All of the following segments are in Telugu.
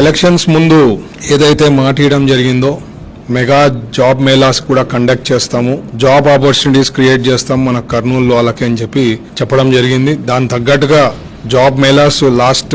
ఎలక్షన్స్ ముందు ఏదైతే మాట జరిగిందో మెగా జాబ్ మేళాస్ కూడా కండక్ట్ చేస్తాము. జాబ్ ఆపర్చునిటీస్ క్రియేట్ చేస్తాం మన కర్నూలు వాళ్ళకి అని చెప్పి చెప్పడం జరిగింది. దాని తగ్గట్టుగా job melas last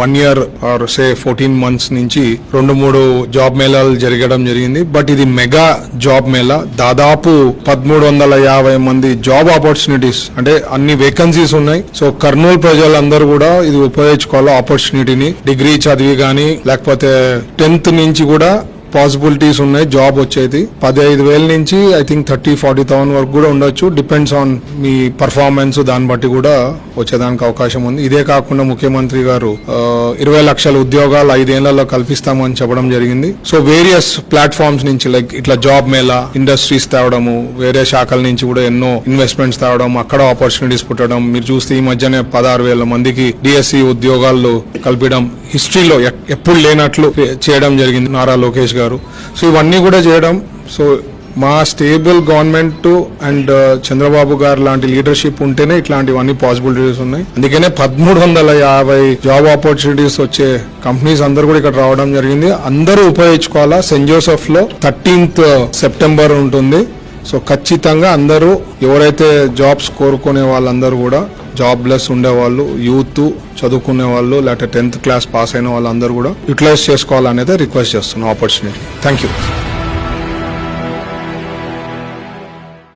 one year or say fourteen months నుంచి రెండు మూడు జాబ్ మేళాలు జరగడం జరిగింది. బట్ ఇది మెగా జాబ్ మేళా. దాదాపు పదమూడు వందల యాభై మంది జాబ్ ఆపర్చునిటీస్ అంటే అన్ని వేకెన్సీస్ ఉన్నాయి. సో కర్నూలు ప్రజలందరూ కూడా ఇది ఉపయోగించుకోవాలి ఆపర్చునిటీని డిగ్రీ చదివి కానీ లేకపోతే టెన్త్ నుంచి కూడా పాసిబిలిటీస్ ఉన్నాయి జాబ్ వచ్చేది. పదహైదు వేల నుంచి I think thirty forty thousand వరకు కూడా ఉండొచ్చు. డిపెండ్స్ ఆన్ మీ పర్ఫార్మెన్స్ దాన్ని బట్టి కూడా వచ్చేదానికి అవకాశం ఉంది. ఇదే కాకుండా ముఖ్యమంత్రి గారు ఇరవై లక్షల ఉద్యోగాలు ఐదేళ్ళలో కల్పిస్తామని చెప్పడం జరిగింది. సో వేరియస్ ప్లాట్ఫామ్స్ నుంచి లైక్ ఇట్లా జాబ్ మేళా ఇండస్ట్రీస్ తేవడము వేరే శాఖల నుంచి కూడా ఎన్నో ఇన్వెస్ట్మెంట్స్ తేవడం అక్కడ ఆపర్చునిటీస్ పుట్టడం. మీరు చూస్తే ఈ మధ్యనే పదహారు వేల మందికి డిఎస్సి ఉద్యోగాల్లో కల్పించడం హిస్టరీలో ఎప్పుడు లేనట్లు చేయడం జరిగింది. నారా లోకేష్ గారు. సో ఇవన్నీ కూడా చేయడం సో మా stable government and uh, Chandrababu garu లాంటి లీడర్షిప్ ఉంటేనే ఇట్లాంటివన్నీ పాసిబిలిటీస్ ఉన్నాయి. అందుకనే పదమూడు వందల యాభై జాబ్ ఆపర్చునిటీస్ వచ్చే కంపెనీస్ అందరూ కూడా ఇక్కడ రావడం జరిగింది. అందరూ ఉపయోగించుకోవాలా? సెంట్ జోసెఫ్లో థర్టీన్త్ సెప్టెంబర్ ఉంటుంది. సో ఖచ్చితంగా అందరూ ఎవరైతే జాబ్స్ కోరుకునే వాళ్ళందరూ కూడా జాబ్లెస్ ఉండేవాళ్ళు యూత్ చదువుకునే వాళ్ళు లేకపోతే టెన్త్ క్లాస్ పాస్ అయిన వాళ్ళందరూ కూడా యూటిలైజ్ చేసుకోవాలనేది రిక్వెస్ట్ చేస్తున్నాం ఆపర్చునిటీ. Thank you